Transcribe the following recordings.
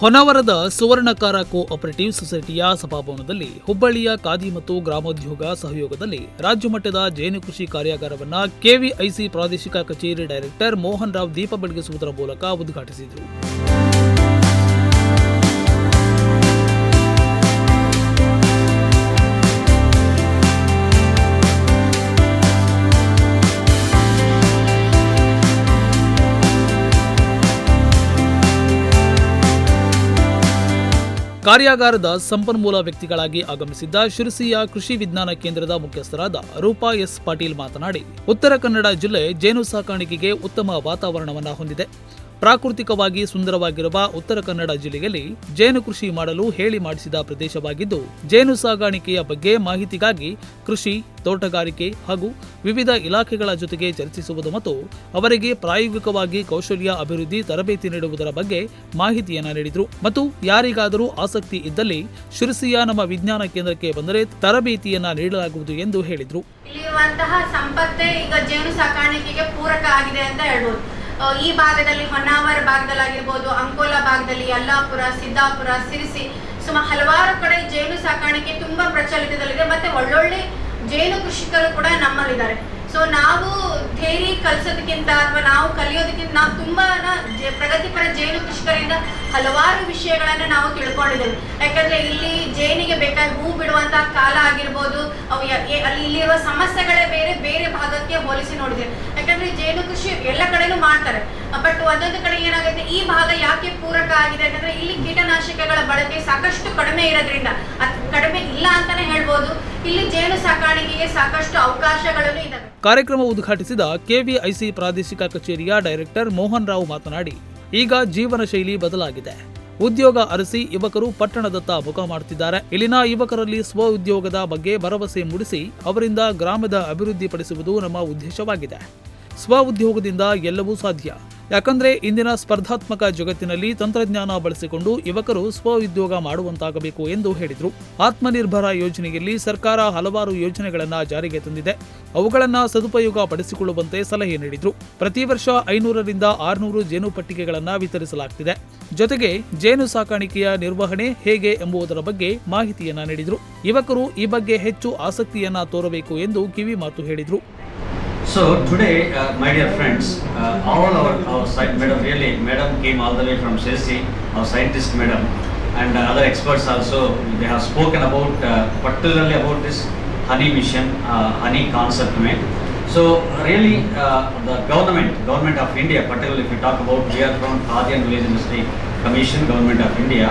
ಹೊನ್ನಾವರದ ಸುವರ್ಣಕಾರ co operative ಸೊಸೈಟಿಯ ಸಭಾಭವನದಲ್ಲಿ ಹುಬ್ಬಳ್ಳಿಯ ಖಾದಿ ಮತ್ತು ಗ್ರಾಮೋದ್ಯೋಗ ಸಹಯೋಗದಲ್ಲಿ ರಾಜ್ಯ ಮಟ್ಟದ ಜೇನು ಕೃಷಿ ಕಾರ್ಯಾಗಾರವನ್ನು ಕೆವಿಐಸಿ ಪ್ರಾದೇಶಿಕ ಕಚೇರಿ ಡೈರೆಕ್ಟರ್ ಮೋಹನ್ ರಾವ್ ದೀಪ ಬೆಳಗಿಸುವುದರ ಮೂಲಕ ಉದ್ಘಾಟಿಸಿದರು. ಕಾರ್ಯಾಗಾರದ ಸಂಪನ್ಮೂಲ ವ್ಯಕ್ತಿಗಳಾಗಿ ಆಗಮಿಸಿದ್ದ ಶಿರಸಿಯ ಕೃಷಿ ವಿಜ್ಞಾನ ಕೇಂದ್ರದ ಮುಖ್ಯಸ್ಥರಾದ ರೂಪಾ ಎಸ್ ಪಾಟೀಲ್ ಮಾತನಾಡಿ, ಉತ್ತರ ಕನ್ನಡ ಜಿಲ್ಲೆ ಜೇನು ಸಾಕಾಣಿಕೆಗೆ ಉತ್ತಮ ವಾತಾವರಣವನ್ನು ಹೊಂದಿದೆ. ಪ್ರಾಕೃತಿಕವಾಗಿ ಸುಂದರವಾಗಿರುವ ಉತ್ತರ ಕನ್ನಡ ಜಿಲ್ಲೆಯಲ್ಲಿ ಜೇನು ಕೃಷಿ ಮಾಡಲು ಹೇಳಿ ಮಾಡಿಸಿದ ಪ್ರದೇಶವಾಗಿದ್ದು, ಜೇನು ಸಾಗಾಣಿಕೆಯ ಬಗ್ಗೆ ಮಾಹಿತಿಗಾಗಿ ಕೃಷಿ, ತೋಟಗಾರಿಕೆ ಹಾಗೂ ವಿವಿಧ ಇಲಾಖೆಗಳ ಜೊತೆಗೆ ಚರ್ಚಿಸುವುದು ಮತ್ತು ಅವರಿಗೆ ಪ್ರಾಯೋಗಿಕವಾಗಿ ಕೌಶಲ್ಯ ಅಭಿವೃದ್ಧಿ ತರಬೇತಿ ನೀಡುವುದರ ಬಗ್ಗೆ ಮಾಹಿತಿಯನ್ನು ನೀಡಿದರು. ಮತ್ತು ಯಾರಿಗಾದರೂ ಆಸಕ್ತಿ ಇದ್ದಲ್ಲಿ ಶಿರಸಿಯ ನಮ್ಮ ವಿಜ್ಞಾನ ಕೇಂದ್ರಕ್ಕೆ ಬಂದರೆ ತರಬೇತಿಯನ್ನ ನೀಡಲಾಗುವುದು ಎಂದು ಹೇಳಿದರು. ಸಂಪತ್ತೇ ಈಗ ಜೇನು ಸಾಕಾಣಿಕೆಗೆ ಪೂರಕ ಆಗಿದೆ ಅಂತ ಹೇಳ್ಬೋದು. ಈ ಭಾಗದಲ್ಲಿ ಹೊನ್ನಾವರ ಭಾಗದಲ್ಲಾಗಿರ್ಬೋದು, ಅಂಕೋಲಾ ಭಾಗದಲ್ಲಿ, ಯಲ್ಲಾಪುರ, ಸಿದ್ದಾಪುರ, ಸಿರಿಸಿ ಸುಮಾರು ಹಲವಾರು ಕಡೆ ಜೇನು ಸಾಕಾಣಿಕೆ ತುಂಬಾ ಪ್ರಚಲಿತದಲ್ಲಿದೆ. ಮತ್ತೆ ಒಳ್ಳೊಳ್ಳೆ ಜೇನು ಕೃಷಿಕರು ಕೂಡ ನಮ್ಮಲ್ಲಿದ್ದಾರೆ. ಸೊ ನಾವು ಥೇರಿ ಕಲಿಸೋದಕ್ಕಿಂತ ಅಥವಾ ನಾವು ಕಲಿಯೋದಕ್ಕಿಂತ ನಾವು ತುಂಬಾ ಪ್ರಗತಿಪರ ಜೇನು ಕೃಷಿಕರಿಂದ ಹಲವಾರು ವಿಷಯಗಳನ್ನ ನಾವು ತಿಳ್ಕೊಂಡಿದ್ದೇವೆ. ಯಾಕಂದ್ರೆ ಇಲ್ಲಿ ಜೇನಿಗೆ ಬೇಕಾದ ಹೂ ಬಿಡುವಂತ ಕಾಲ ಆಗಿರ್ಬೋದು, ಅವು ಅಲ್ಲಿ ಇಲ್ಲಿರುವ ಸಮಸ್ಯೆಗಳೇ ಬೇರೆ ಬೇರೆ ಭಾಗಕ್ಕೆ ಹೋಲಿಸಿ ನೋಡಿದ್ದೇವೆ ಯಾಕಂದ್ರೆ ಜೇನು ಕೃಷಿ ಎಲ್ಲ ಕಡೆನೂ ಮಾಡ್ತಾರೆ. ಬಟ್ ಒಂದೊಂದು ಕಡೆ ಏನಾಗುತ್ತೆ, ಈ ಭಾಗ ಯಾಕೆ ಪೂರಕ ಆಗಿದೆ? ಯಾಕಂದ್ರೆ ಇಲ್ಲಿ ಕೀಟನಾಶಕಗಳ ಬಳಕೆ ಸಾಕಷ್ಟು ಕಡಿಮೆ ಇರೋದ್ರಿಂದ. ಕಡಿಮೆ ಇಲ್ಲ ಅಂತಾನೆ ಹೇಳ್ಬೋದು. ಇಲ್ಲಿ ಜೇನು ಸಾಕಾಣಿಕೆಗೆ ಸಾಕಷ್ಟು ಅವಕಾಶಗಳನ್ನು ಇದ್ದಾವೆ. ಕಾರ್ಯಕ್ರಮ ಉದ್ಘಾಟಿಸಿದ ಕೆವಿಐಸಿ ಪ್ರಾದೇಶಿಕ ಕಚೇರಿಯ ಡೈರೆಕ್ಟರ್ ಮೋಹನ್ ರಾವ್ ಮಾತನಾಡಿ, ಈಗ ಜೀವನ ಶೈಲಿ ಬದಲಾಗಿದೆ. ಉದ್ಯೋಗ ಅರಸಿ ಯುವಕರು ಪಟ್ಟಣದತ್ತ ಮುಖ ಮಾಡುತ್ತಿದ್ದಾರೆ ಇಲ್ಲಿನ ಯುವಕರಲ್ಲಿ ಸ್ವ ಉದ್ಯೋಗದ ಬಗ್ಗೆ ಭರವಸೆ ಮೂಡಿಸಿ, ಅವರಿಂದ ಗ್ರಾಮದ ಅಭಿವೃದ್ಧಿಪಡಿಸುವುದು ನಮ್ಮ ಉದ್ದೇಶವಾಗಿದೆ. ಸ್ವ ಉದ್ಯೋಗದಿಂದ ಎಲ್ಲವೂ ಸಾಧ್ಯ. ಯಾಕಂದ್ರೆ ಇಂದಿನ ಸ್ಪರ್ಧಾತ್ಮಕ ಜಗತ್ತಿನಲ್ಲಿ ತಂತ್ರಜ್ಞಾನ ಬಳಸಿಕೊಂಡು ಯುವಕರು ಸ್ವ ಉದ್ಯೋಗ ಮಾಡುವಂತಾಗಬೇಕು ಎಂದು ಹೇಳಿದರು. ಆತ್ಮನಿರ್ಭರ ಯೋಜನೆಯಲ್ಲಿ ಸರ್ಕಾರ ಹಲವಾರು ಯೋಜನೆಗಳನ್ನು ಜಾರಿಗೆ ತಂದಿದೆ. ಅವುಗಳನ್ನು ಸದುಪಯೋಗ ಪಡಿಸಿಕೊಳ್ಳುವಂತೆ ಸಲಹೆ ನೀಡಿದರು. ಪ್ರತಿ ವರ್ಷ ಐನೂರರಿಂದ ಆರುನೂರು ಜೇನು ಪಟ್ಟಿಗೆಗಳನ್ನು ವಿತರಿಸಲಾಗ್ತಿದೆ. ಜೊತೆಗೆ ಜೇನು ಸಾಕಾಣಿಕೆಯ ನಿರ್ವಹಣೆ ಹೇಗೆ ಎಂಬುದರ ಬಗ್ಗೆ ಮಾಹಿತಿಯನ್ನ ನೀಡಿದರು. ಯುವಕರು ಈ ಬಗ್ಗೆ ಹೆಚ್ಚು ಆಸಕ್ತಿಯನ್ನ ತೋರಬೇಕು ಎಂದು ಕಿವಿ ಮಾತು ಹೇಳಿದ್ರು. So today, uh, my dear friends, uh, all our, our madam, really, madam came all the way from Chelsea, our scientist madam, and uh, other experts also, they have spoken about, uh, particularly about this honey mission, uh, honey concept mein. So really, uh, the government, government of India, particularly if we talk about, we are from Khadi and Village Industry Commission, government of India,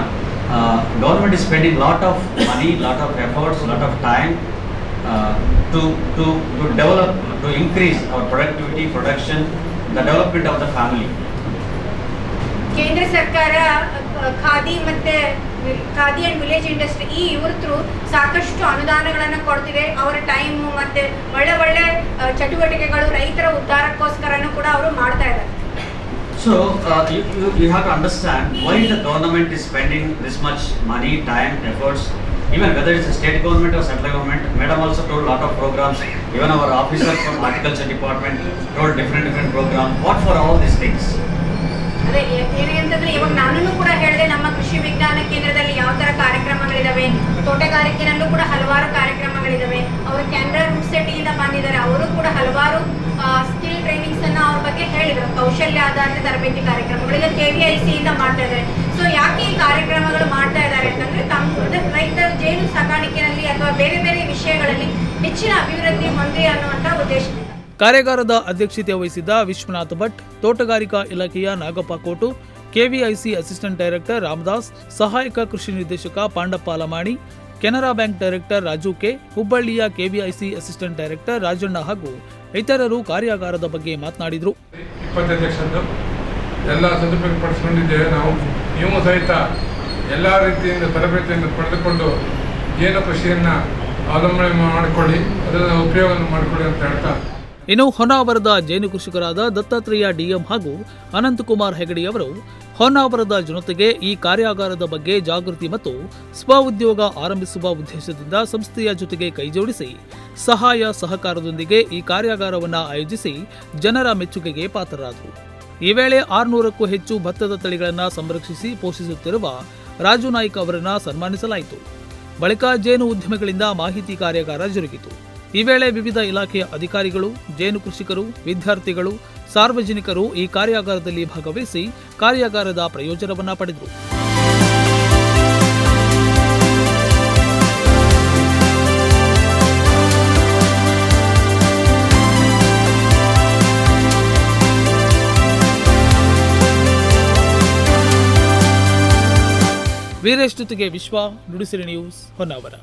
uh, government is spending lot of money, lot of efforts, lot of time to, to, to develop, to increase our productivity, production, the development of the family. ಕೇಂದ್ರ ಸರ್ಕಾರ ಖಾದಿ ಮತ್ತೆ khadi and village industry ಈ ಇವ್ರ through ಸಾಕಷ್ಟು ಅನುದಾನಗಳನ್ನು ಕೊಡ್ತಿದೆ ಅವರ time ಮತ್ತೆ ಒಳ್ಳೆ ಒಳ್ಳೆ ಚಟುವಟಿಕೆಗಳು ರೈತರ ಉದ್ಧಾರಕ್ಕೋಸ್ಕರನೂ ಕೂಡ ಅವರು ಮಾಡ್ತಾ ಇದ್ದಾರೆ So uh, you, you, you have to understand why the government is spending this much money, time, efforts, even whether it's a state government or central government. Madam also told a lot of programs. Even our officers from horticulture department told different different programs. What for all these things? ಅದೇ ಏನೇ ಅಂತಂದ್ರೆ ಇವಾಗ ನಾನು ಕೂಡ ಹೇಳಿದೆ ನಮ್ಮ ಕೃಷಿ ವಿಜ್ಞಾನ ಕೇಂದ್ರದಲ್ಲಿ ಯಾವ ತರ ಕಾರ್ಯಕ್ರಮಗಳಿದಾವೆ ತೋಟಗಾರಿಕೆನಲ್ಲೂ ಕೂಡ ಹಲವಾರು ಕಾರ್ಯಕ್ರಮಗಳಿದಾವೆ ಅವರು ಕ್ಯಾನ್ರಾ ಸಿಟಿಯಿಂದ ಬಂದಿದ್ದಾರೆ ಅವರು ಕೂಡ ಹಲವಾರು ಬಗ್ಗೆ ಹೇಳಿದ್ರು. ಕೌಶಲ್ಯ ಆಧಾರಿತ ತರಬೇತಿ ಕಾರ್ಯಕ್ರಮಗಳು. ಈಗ ಕೆ ವಿ ಐ ಸಿಯಿಂದ ಮಾಡ್ತಾ ಇದ್ದಾರೆ. ಸೊ ಯಾಕೆ ಈ ಕಾರ್ಯಕ್ರಮಗಳು ಮಾಡ್ತಾ ಇದ್ದಾರೆ ಅಂತಂದ್ರೆ ತಮ್ಮ ರೈತರ ಜೇನು ಸಾಕಾಣಿಕೆಯಲ್ಲಿ ಅಥವಾ ಬೇರೆ ಬೇರೆ ವಿಷಯಗಳಲ್ಲಿ ಹೆಚ್ಚಿನ ಅಭಿವೃದ್ಧಿ ಹೊಂದಿ ಅನ್ನುವಂಥ ಉದ್ದೇಶದಿಂದ. ಕಾರ್ಯಾಗಾರದ ಅಧ್ಯಕ್ಷತೆ ವಹಿಸಿದ್ದ ವಿಶ್ವನಾಥ್ ಭಟ್, ತೋಟಗಾರಿಕಾ ಇಲಾಖೆಯ Nagappa coat KVIC assistant director Ramdas, ಸಹಾಯಕ ಕೃಷಿ ನಿರ್ದೇಶಕ Pandappa Lamani, Canara bank director Raju K, ಹುಬ್ಬಳ್ಳಿಯ ಕೆವಿಐಸಿ ಅಸಿಸ್ಟೆಂಟ್ ಡೈರೆಕ್ಟರ್ ರಾಜಣ್ಣ ಹಾಗೂ ಇತರರು ಕಾರ್ಯಾಗಾರದ ಬಗ್ಗೆ ಮಾತನಾಡಿದರು. ಇಪ್ಪತ್ತೈದು ಲಕ್ಷದ್ದು ಎಲ್ಲ ಸದುಪಯೋಗ ಪಡಿಸ್ಕೊಂಡಿದ್ದೇವೆ ನಾವು. ನೀವು ಸಹಿತ ಎಲ್ಲ ರೀತಿಯಿಂದ ತರಬೇತಿಯನ್ನು ಪಡೆದುಕೊಂಡು ಜೇನು ಕೃಷಿಯನ್ನು ಅವಲಂಬನೆ ಮಾಡಿಕೊಳ್ಳಿ ಅದರ ಉಪಯೋಗವನ್ನು ಮಾಡಿಕೊಳ್ಳಿ ಅಂತ ಹೇಳ್ತಾ ಇನ್ನು ಹೊನ್ನಾವರದ ಜೇನು ಕೃಷಿಕರಾದ ದತ್ತಾತ್ರೇಯ ಡಿಎಂ ಹಾಗೂ ಅನಂತಕುಮಾರ್ ಹೆಗಡಿ ಅವರು ಹೊನ್ನಾವರದ ಜನತೆಗೆ ಈ ಕಾರ್ಯಾಗಾರದ ಬಗ್ಗೆ ಜಾಗೃತಿ ಮತ್ತು ಸ್ವ ಉದ್ಯೋಗ ಆರಂಭಿಸುವ ಉದ್ದೇಶದಿಂದ ಸಂಸ್ಥೆಯ ಜೊತೆಗೆ ಕೈಜೋಡಿಸಿ ಸಹಾಯ ಸಹಕಾರದೊಂದಿಗೆ ಈ ಕಾರ್ಯಾಗಾರವನ್ನು ಆಯೋಜಿಸಿ ಜನರ ಮೆಚ್ಚುಗೆಗೆ ಪಾತ್ರರಾದರು. ಈ ವೇಳೆ ಆರುನೂರಕ್ಕೂ ಹೆಚ್ಚು ಭತ್ತದ ತಳಿಗಳನ್ನು ಸಂರಕ್ಷಿಸಿ ಪೋಷಿಸುತ್ತಿರುವ ರಾಜು ನಾಯ್ಕ ಅವರನ್ನು ಸನ್ಮಾನಿಸಲಾಯಿತು. ಬಳಿಕ ಜೇನು ಉದ್ಯಮಿಗಳಿಂದ ಮಾಹಿತಿ ಕಾರ್ಯಾಗಾರ ಜರುಗಿತು. ಈ ವೇಳೆ ವಿವಿಧ ಇಲಾಖೆಯ ಅಧಿಕಾರಿಗಳು, ಜೇನು ಕೃಷಿಕರು, ವಿದ್ಯಾರ್ಥಿಗಳು, ಸಾರ್ವಜನಿಕರು ಈ ಕಾರ್ಯಾಗಾರದಲ್ಲಿ ಭಾಗವಹಿಸಿ ಕಾರ್ಯಾಗಾರದ ಪ್ರಯೋಜನವನ್ನ ಪಡೆದರು. ವೀರೇಶ್ ಜೊತೆಗೆ ವಿಶ್ವ ನುಡಿಸಿರಿ ನ್ಯೂಸ್ ಹೊನ್ನಾವರ.